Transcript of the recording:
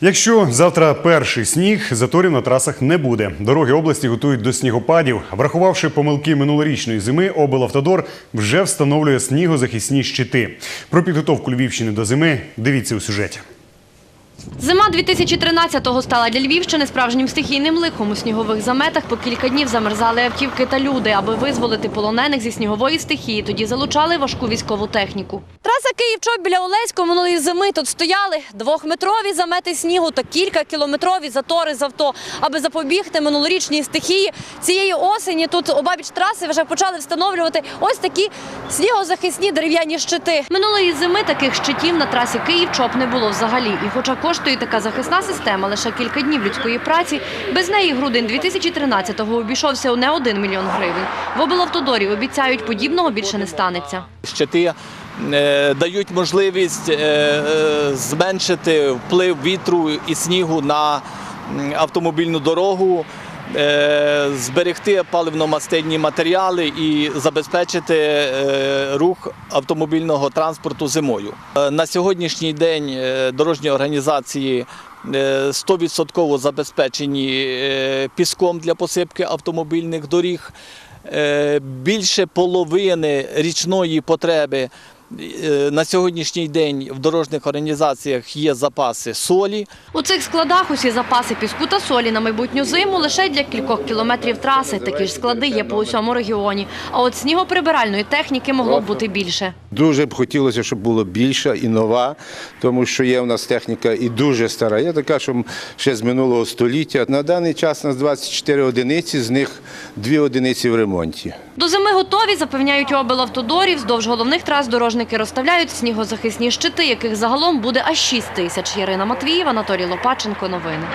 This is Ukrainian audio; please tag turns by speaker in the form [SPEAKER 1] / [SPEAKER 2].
[SPEAKER 1] Якщо завтра перший сніг, заторів на трасах не буде. Дороги області готують до снігопадів. Врахувавши помилки минулорічної зими, облавтодор вже встановлює снігозахисні щити. Про підготовку Львівщини до зими дивіться у сюжеті.
[SPEAKER 2] Зима 2013-го стала для Львівщини справжнім стихійним лихом. У снігових заметах по кілька днів замерзали автівки та люди. Аби визволити полонених зі снігової стихії, тоді залучали важку військову техніку. Траса Київ-Чоп біля Олеського минулої зими тут стояли двохметрові замети снігу та кількакілометрові затори з авто. Аби запобігти минулорічній стихії, цієї осені тут обабіч траси вже почали встановлювати ось такі снігозахисні дерев'яні щити. Минулої зими таких щитів на трасі Київ-Чоп не було взагалі. І хоча коштує така захисна система лише кілька днів людської праці, без неї грудень 2013-го обійшовся у не один мільйон гривень. В облавтодорі обіцяють, подібного більше не станеться.
[SPEAKER 3] щити е, дають можливість е, е, зменшити вплив вітру і снігу на автомобільну дорогу, зберегти паливно-мастильні матеріали і забезпечити е, рух автомобільного транспорту зимою. Е, На сьогоднішній день е, дорожні організації е, 100% забезпечені е, піском для посипки автомобільних доріг. Е, Більше половини річної потреби е, на сьогоднішній день в дорожніх організаціях є запаси солі.
[SPEAKER 2] У цих складах усі запаси піску та солі на майбутню зиму лише для кількох кілометрів траси. Такі ж склади є по усьому регіоні. А от снігоприбиральної техніки могло б бути більше.
[SPEAKER 4] Дуже б хотілося, щоб було більша і нова, тому що є в нас техніка і дуже стара. Є така, що ще з минулого століття. На даний час у нас 24 одиниці, з них дві одиниці в ремонті.
[SPEAKER 2] До зими готові, запевняють у облавтодорі. Вздовж головних трас дорожники розставляють снігозахисні щити, яких загалом буде аж 6 тисяч. Ярина Матвієва, Анатолій Лопаченко. Новини.